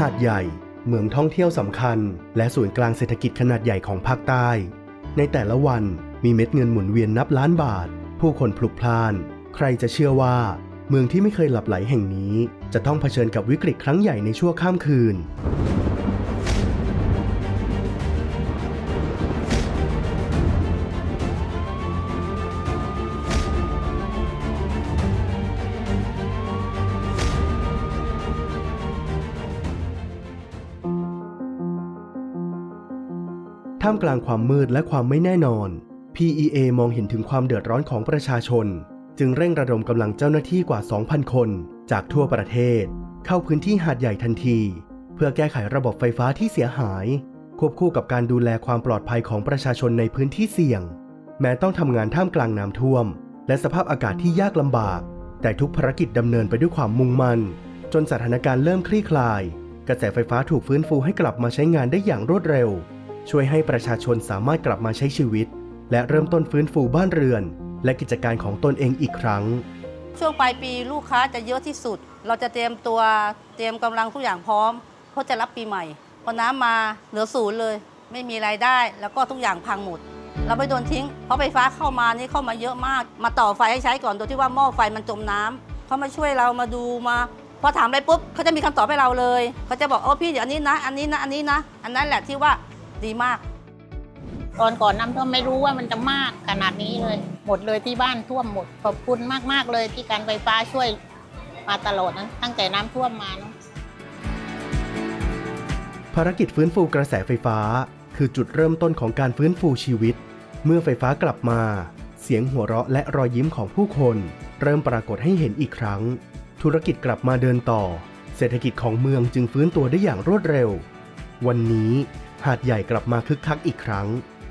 หาดใหญ่ เมืองท่องเที่ยวสำคัญ และศูนย์กลางเศรษฐกิจขนาดใหญ่ของภาคใต้ ในแต่ละวันมีเม็ดเงินหมุนเวียนนับล้านบาท ผู้คนพลุกพล่าน ใครจะเชื่อว่า เมืองที่ไม่เคยหลับไหลแห่งนี้ จะต้องเผชิญกับวิกฤตครั้งใหญ่ในชั่วข้ามคืน ท่ามกลางความมืดและความไม่แน่นอน PEA มองเห็นถึงความเดือดร้อนของประชาชน จึงเร่งระดมกำลังเจ้าหน้าที่กว่า 2,000 คน จากทั่วประเทศ เข้าพื้นที่หาดใหญ่ทันที เพื่อแก้ไขระบบไฟฟ้าที่เสียหาย ควบคู่กับการดูแลความปลอดภัยของประชาชนในพื้นที่เสี่ยง แม้ต้องทำงานท่ามกลางน้ำท่วม และสภาพอากาศที่ยากลำบาก แต่ทุกภารกิจดำเนินไปด้วยความมุ่งมั่น จนสถานการณ์เริ่มคลี่คลาย กระแสไฟฟ้าถูกฟื้นฟูให้กลับมาใช้งานได้อย่างรวดเร็ว ช่วยให้ประชาชนสามารถกลับมาใช้ชีวิต และเริ่มต้นฟื้นฟูบ้านเรือน และกิจการของตนเองอีกครั้ง ช่วงปลายปีลูกค้าจะเยอะที่สุด เราจะเตรียมตัวเตรียมกำลังทุกอย่างพร้อมเพราะจะรับปีใหม่พอน้ำมาเหลือศูนย์เลย ไม่มีรายได้ แล้วก็ทุกอย่างพังหมดเราไม่โดนทิ้ง เพราะไฟฟ้าเข้ามานี่เข้ามาเยอะมาก มาต่อไฟให้ใช้ก่อนโดยที่ว่าหม้อไฟมันจมน้ำเขามาช่วยเรามาดูมา พอถามอะไรปุ๊บเขาจะมีคำตอบให้เราเลยเขาจะบอกโอ้พี่เดี๋ยวอันนี้นะ อันนี้นะอันนี้นะ อันนั้นแหละที่ว่า ดีมาก ตอนก่อนน้ำท่วมไม่รู้ว่ามันจะมากขนาดนี้เลย หมดเลยที่บ้านท่วมหมดขอบคุณมากๆเลยที่การไฟฟ้าช่วยมาตลอดนะตั้งแต่น้ำท่วมมานะภารกิจฟื้นฟูกระแสไฟฟ้า คือจุดเริ่มต้นของการฟื้นฟูชีวิต เมื่อไฟฟ้ากลับมา เสียงหัวเราะและรอยยิ้มของผู้คน เริ่มปรากฏให้เห็นอีกครั้ง ธุรกิจกลับมาเดินต่อ เศรษฐกิจของเมืองจึงฟื้นตัวได้อย่างรวดเร็ว วันนี้ หาดใหญ่กลับมาคึกคักอีกครั้ง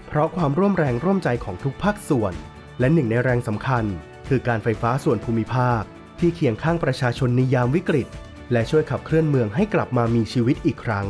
เพราะความร่วมแรงร่วมใจของทุกภาคส่วน และหนึ่งในแรงสำคัญ คือการไฟฟ้าส่วนภูมิภาค ที่เคียงข้างประชาชนในยามวิกฤต และช่วยขับเคลื่อนเมืองให้กลับมามีชีวิตอีกครั้ง